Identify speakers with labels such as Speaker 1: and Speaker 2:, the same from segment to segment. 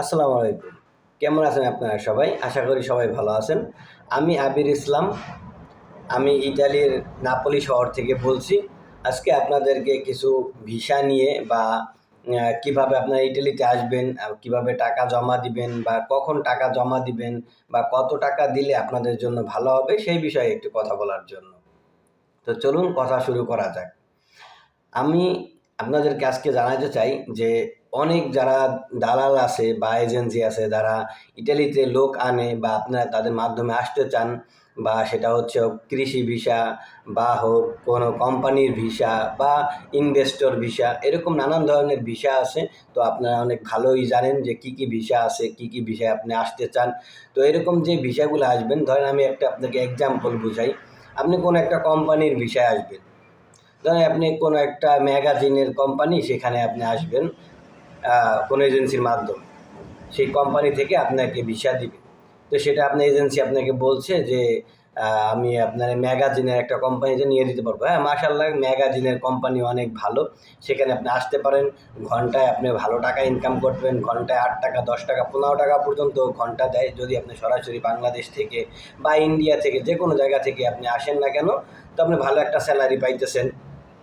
Speaker 1: আসসালামু আলাইকুম। কেমন আছেন আপনারা সবাই? আশা করি সবাই ভালো আছেন। আমি আবির ইসলাম। আমি ইতালির নাপলি শহর থেকে বলছি। আজকে আপনাদেরকে কিছু ভিসা নিয়ে বা কীভাবে আপনারা ইটালিতে আসবেন কীভাবে টাকা জমা দিবেন বা কখন টাকা জমা দিবেন বা কত টাকা দিলে আপনাদের জন্য ভালো হবে সেই বিষয়ে একটু কথা বলার জন্য। তো চলুন কথা শুরু করা যাক। আমি আপনাদেরকে আজকে জানাতে চাই যে অনেক যারা দালাল আছে বা এজেন্সি আছে, যারা ইটালিতে লোক আনে বা আপনারা তাদের মাধ্যমে আসতে চান বা সেটা হচ্ছে কৃষি ভিসা বা হোক কোনো কোম্পানির ভিসা বা ইনভেস্টর ভিসা, এরকম নানান ধরনের ভিসা আছে। তো আপনারা অনেক ভালোই জানেন যে কি কি ভিসা আছে, কি কি ভিসায় আপনি আসতে চান। তো এরকম যে ভিসাগুলো আসবেন, ধরেন আমি একটা আপনাকে এক্সাম্পল বুঝাই। আপনি কোনো একটা কোম্পানির ভিসায় আসবেন। ধরেন আপনি কোনো একটা ম্যাগাজিনের কোম্পানি, সেখানে আপনি আসবেন। কোনো এজেন্সির মাধ্যমে। সেই কোম্পানি থেকে আপনাকে ভিসা দিবে। তো সেটা আপনার এজেন্সি আপনাকে বলছে যে আমি আপনার ম্যাগাজিনের একটা কোম্পানিতে নিয়ে দিতে পারব। হ্যাঁ মাশাল্লাহ ম্যাগাজিনের কোম্পানি অনেক ভালো। সেখানে আপনি আসতে পারেন। ঘন্টায় আপনি ভালো টাকা ইনকাম করবেন। ঘন্টায় আট টাকা, দশ টাকা, পনেরো টাকা পর্যন্ত ঘণ্টা দেয়। যদি আপনি সরাসরি বাংলাদেশ থেকে বা ইন্ডিয়া থেকে যে কোনো জায়গা থেকে আপনি আসেন না কেন, তো আপনি ভালো একটা স্যালারি পাইতেছেন।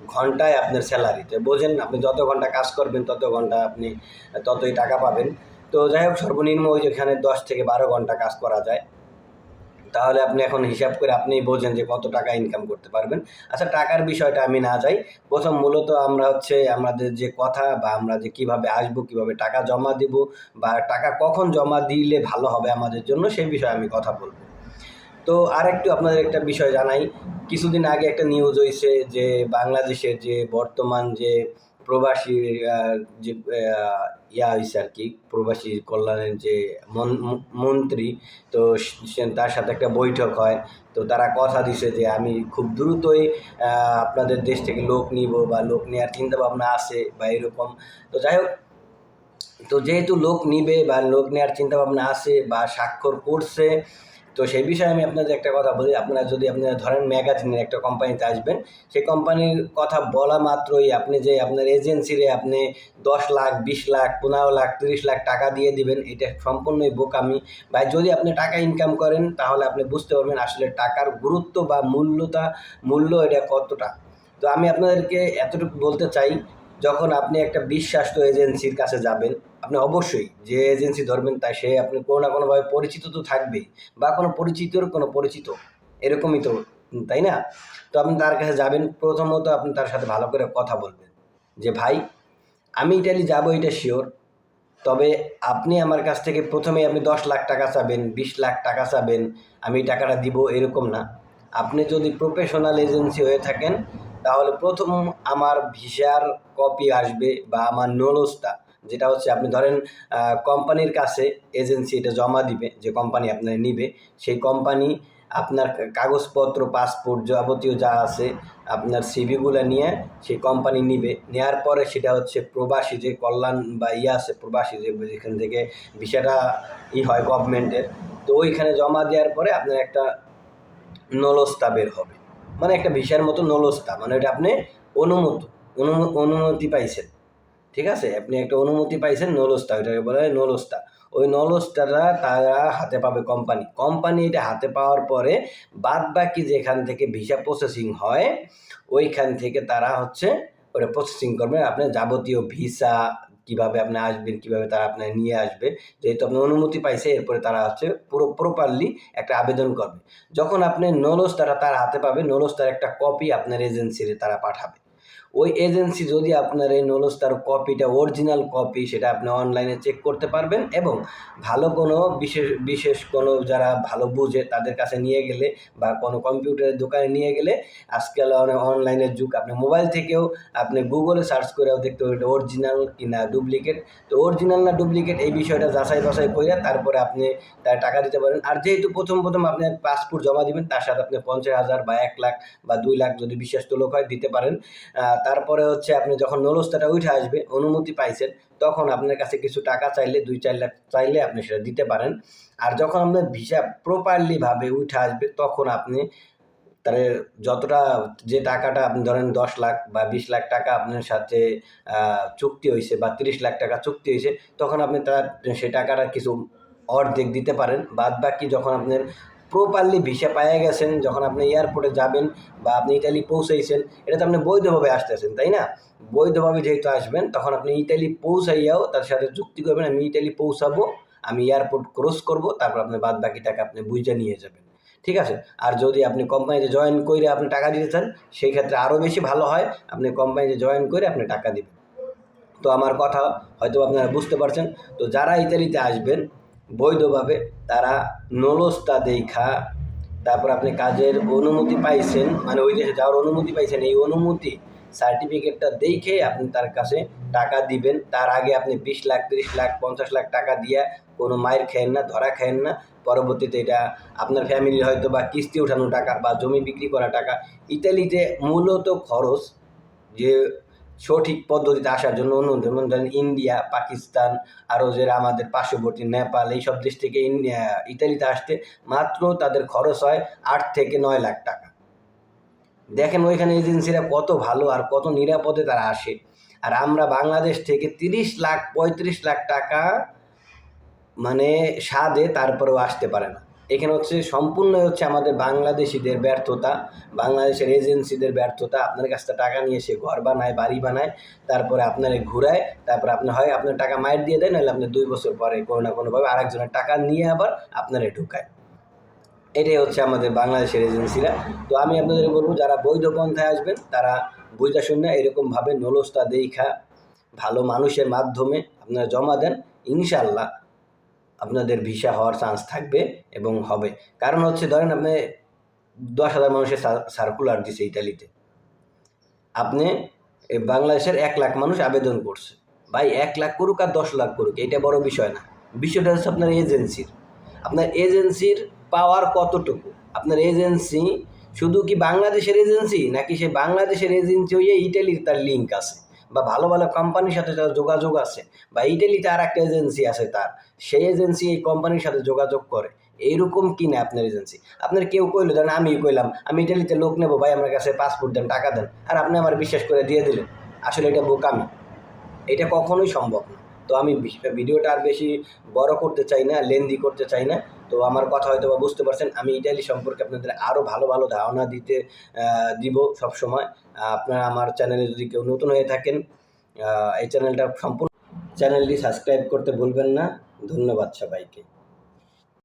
Speaker 1: ঘন্টায় আপনার স্যালারি তো। বোঝেন আপনি যত ঘণ্টা কাজ করবেন, তত ঘণ্টা আপনি ততই টাকা পাবেন। তো যাই হোক, সর্বনিম্ন ওই যেখানে দশ থেকে বারো ঘণ্টা কাজ করা যায়। তাহলে আপনি এখন হিসাব করে আপনি বোঝেন যে কত টাকা ইনকাম করতে পারবেন। আচ্ছা টাকার বিষয়টা আমি না যাই। প্রথম মূলত আমরা হচ্ছে আমাদের যে কথা বা আমরা যে কীভাবে আসব, কীভাবে টাকা জমা দিব বা টাকা কখন জমা দিলে ভালো হবে আমাদের জন্য, সেই বিষয়ে আমি কথা বলব। তো আর একটু আপনাদের একটা বিষয় জানাই। কিছুদিন আগে একটা নিউজ হয়েছে যে বাংলাদেশের যে বর্তমান যে প্রবাসী যে ইয়া হয়েছে আর কি, প্রবাসী কল্যাণের যে মন- মন্ত্রী, তো তার সাথে একটা বৈঠক হয়। তো তারা কথা দিছে যে আমি খুব দ্রুতই আপনাদের দেশ থেকে লোক নিব বা লোক নেওয়ার চিন্তা ভাবনা আছে বা এরকম। তো যাই হোক, তো যেহেতু লোক নিবে বা লোক নেওয়ার চিন্তা ভাবনা আছে বা স্বাক্ষর করছে তো সেই বিষয়ে আমি আপনাদের একটা কথা বলি। আপনারা যদি আপনারা ধরেন ম্যাগাজিনের একটা কোম্পানিতে আসবেন, সেই কোম্পানির কথা বলা মাত্রই আপনি যে আপনার এজেন্সিরে আপনি দশ লাখ, বিশ লাখ, পনেরো লাখ, তিরিশ লাখ টাকা দিয়ে দিবেন, এটা সম্পূর্ণই বোকামি। বা যদি আপনি টাকা ইনকাম করেন, তাহলে আপনি বুঝতে পারবেন আসলে টাকার গুরুত্ব বা মূল্যতা, মূল্য এটা কতটা। তো আমি আপনাদেরকে এতটুকু বলতে চাই যখন আপনি একটা বিশ্বাস্ত এজেন্সির কাছে যাবেন, আপনি অবশ্যই যে এজেন্সি ধরবেন তাই সে আপনি কোনো না কোনোভাবে পরিচিত তো থাকবেই বা কোনো পরিচিতর কোনো পরিচিত, এরকমই তো, তাই না? তো আপনি তার কাছে যাবেন, প্রথমত আপনি তার সাথে ভালো করে কথা বলবেন যে, ভাই, আমি ইটালি যাব, এটা শিওর তবে আপনি আমার কাছ থেকে প্রথমে আপনি দশ লাখ টাকা চাবেন, বিশ লাখ টাকা চাবেন, আমি টাকাটা দিব, এরকম না। আপনি যদি প্রফেশনাল এজেন্সি হয়ে থাকেন তাহলে প্রথম আমার ভিসার কপি আসবে বা আমার নোলসটা যেটা হচ্ছে আপনি ধরেন কোম্পানির কাছে এজেন্সি এটা জমা দিবে, যে কোম্পানি আপনার নিবে, সেই কোম্পানি আপনার কাগজপত্র, পাসপোর্ট যাবতীয় যা আছে আপনার সিভিগুলো নিয়ে সেই কোম্পানি নিবে। নেওয়ার পরে সেটা হচ্ছে প্রবাসী, যে কল্যাণ বা ইয়ে আছে প্রবাসী, যে যেখান থেকে ভিসাটা ই হয় গভর্নমেন্টের তো ওইখানে জমা দেওয়ার পরে আপনার একটা নলস্তা বের হবে। মানে একটা ভিসার মতো নলস্তা মানে ওটা আপনি অনুমত অনু- অনুমতি পাইছেন। ঠিক আছে? আপনি একটা অনুমতি পাইছেন নলস্তা, ওইটাকে বলা হয় নলস্তা। ওই নলস্তাটা তারা হাতে পাবে কোম্পানি। কোম্পানি এটা হাতে পাওয়ার পরে বাদ বাকি যেখান থেকে ভিসা প্রসেসিং হয়, ওইখান থেকে তারা হচ্ছে ওটা প্রসেসিং করবে। আপনার যাবতীয় ভিসা কীভাবে আপনি আসবেন, কীভাবে তারা আপনার নিয়ে আসবে, যেহেতু আপনি অনুমতি পাইছে, এরপরে তারা হচ্ছে পুরো প্রপারলি একটা আবেদন করবে। যখন আপনি নলস তারা তার হাতে পাবে, নলস তার একটা কপি আপনার এজেন্সির তারা পাঠাবে। ওই এজেন্সি যদি আপনার এই নলস তার কপিটা অরিজিনাল কপি সেটা আপনি অনলাইনে চেক করতে পারবেন এবং ভালো কোনো বিশেষ বিশেষ কোনো যারা ভালো বুঝে তাদের কাছে নিয়ে গেলে বা কোনো কম্পিউটারের দোকানে নিয়ে গেলে আজকাল অনেক অনলাইনের যুগ, আপনি মোবাইল থেকেও আপনি গুগলে সার্চ করেও দেখতে পাবেন অরিজিনাল কি না ডুপ্লিকেট তো অরিজিনাল না ডুপ্লিকেট এই বিষয়টা যাচাই বাছাই করে তারপরে আপনি তার টাকা দিতে পারেন। আর যেহেতু প্রথম প্রথম আপনি পাসপোর্ট জমা দিবেন, তার সাথে আপনি পঞ্চাশ হাজার বা এক লাখ বা দুই লাখ যদি বিশ্বস্ত লোক হয় দিতে পারেন। তারপরে হচ্ছে আপনি যখন নলস্তাটা উঠে আসবে, অনুমতি পাইছেন, তখন আপনার কাছে কিছু টাকা চাইলে, দুই চার লাখ চাইলে আপনি সেটা দিতে পারেন। আর যখন আপনার ভিসা প্রপারলিভাবে উঠে আসবে, তখন আপনি তার যতটা যে টাকাটা আপনি ধরেন দশ লাখ বা বিশ লাখ টাকা আপনার সাথে চুক্তি হয়েছে বা তিরিশ লাখ টাকা চুক্তি হয়েছে তখন আপনি তার সে টাকাটা কিছু অর্ধেক দিতে পারেন। বাদ বাকি যখন আপনার প্রপারলি ভিসা পাইয়া গেছেন, যখন আপনি এয়ারপোর্টে যাবেন বা আপনি ইটালি পৌঁছাইছেন, এটা তো আপনি বৈধভাবে আসতেছেন, তাই না? বৈধভাবে যেহেতু আসবেন, তখন আপনি ইটালি পৌঁছাইয়াও তার সাথে চুক্তি করবেন, আমি ইটালি পৌঁছাবো, আমি এয়ারপোর্ট ক্রস করব, তারপর আপনি বাদ বাকি টাকা আপনি বুঝে নিয়ে যাবেন। ঠিক আছে? আর যদি আপনি কোম্পানিতে জয়েন করে আপনি টাকা দিতে চান সেই ক্ষেত্রে আরও বেশি ভালো হয়, আপনি কোম্পানিতে জয়েন করে আপনি টাকা দিবেন। তো আমার কথা হয়তো আপনারা বুঝতে পারছেন। তো যারা ইতালিতে আসবেন বৈধভাবে তারা নলস্তা দেখা, তারপর আপনি কাজের অনুমতি পাইছেন মানে ওই দেশে যাওয়ার অনুমতি পাইছেন, এই অনুমতি সার্টিফিকেটটা দেখে আপনি তার কাছে টাকা দিবেন। তার আগে আপনি বিশ লাখ, তিরিশ লাখ, পঞ্চাশ লাখ টাকা দিয়ে কোনো মায়ের খেয়েন না, ধরা খেয়েন না। পরবর্তীতে এটা আপনার ফ্যামিলির হয়তো বা কিস্তি ওঠানো টাকা বা জমি বিক্রি করা টাকা। ইতালিতে মূলত খরচ যে সঠিক পদ্ধতিতে আসার জন্য অন্য যেমন ধরেন ইন্ডিয়া, পাকিস্তান, আরও যে আমাদের পার্শ্ববর্তী নেপাল, এইসব দেশ থেকে ইন্ডিয়া, ইতালিতে আসতে মাত্র তাদের খরচ হয় আট থেকে নয় লাখ টাকা। দেখেন ওইখানে এজেন্সিরা কত ভালো আর কত নিরাপদে তারা আসে। আর আমরা বাংলাদেশ থেকে তিরিশ লাখ, পঁয়ত্রিশ লাখ টাকা মানে স্বাদে তারপরেও আসতে পারে না। এখানে হচ্ছে সম্পূর্ণ হচ্ছে আমাদের বাংলাদেশিদের ব্যর্থতা, বাংলাদেশের এজেন্সিদের ব্যর্থতা, আপনার কাছ থেকে টাকা নিয়ে এসে ঘর বানায়, বাড়ি বানায়, তারপরে আপনারে ঘুরায়, তারপরে আপনি হয় আপনার টাকা মায়ের দিয়ে দেয়, নাহলে আপনি দুই বছর পরে কোনো না কোনোভাবে আরেকজনের টাকা নিয়ে আবার আপনারে ঢুকায়। এটাই হচ্ছে আমাদের বাংলাদেশের এজেন্সিরা। তো আমি আপনাদের বলব, যারা বৈধ পন্থায় আসবেন, তারা বুঝা শুনে এরকমভাবে নলস্তা দেখা ভালো মানুষের মাধ্যমে আপনারা জমা দেন ইনশাল্লাহ আপনাদের ভিসা হওয়ার চান্স থাকবে এবং হবে। কারণ হচ্ছে ধরেন আপনি দশ হাজার মানুষের সার্কুলার দিছে ইতালিতে। আপনি বাংলাদেশের এক লাখ মানুষ আবেদন করছে। ভাই, এক লাখ করুক আর দশ লাখ করুক, এটা বড় বিষয় না। বিষয়টা হচ্ছে আপনার এজেন্সির। আপনার এজেন্সির পাওয়ার কতটুকু? আপনার এজেন্সি শুধু কি বাংলাদেশের এজেন্সি? নাকি সে বাংলাদেশের এজেন্সি হয়ে ইটালির তার লিঙ্ক আছে? বা ভালো ভালো কোম্পানির সাথে তার যোগাযোগ আছে, বা ইটালিতে আর একটা এজেন্সি আছে তার, সেই এজেন্সি এই কোম্পানির সাথে যোগাযোগ করে। এইরকম কি না আপনার এজেন্সি আপনার কেউ কইলো ধরেন আমি কইলাম, আমি ইটালিতে লোক নেব, ভাই, আমার কাছে পাসপোর্ট দেন, টাকা দেন। আর আপনি আমার বিশ্বাস করে দিয়ে দিলেন। আসলে এটা বোকামি। এটা কখনোই সম্ভব না। তো আমি ভিডিওটা আর বেশি বড় করতে চাই না লেন্দি করতে চাই না। তো আমার কথা হয়তো বা বুঝতে পারছেন, আমি ইটালি সম্পর্কে আপনাদের আরও ভালো ভালো ধারণা দিতে দিব সবসময়। আপনারা আমার চ্যানেলে যদি কেউ নতুন হয়ে থাকেন এই চ্যানেলটা সম্পূর্ণ চ্যানেলটি সাবস্ক্রাইব করতে ভুলবেন না। ধন্যবাদ সবাইকে।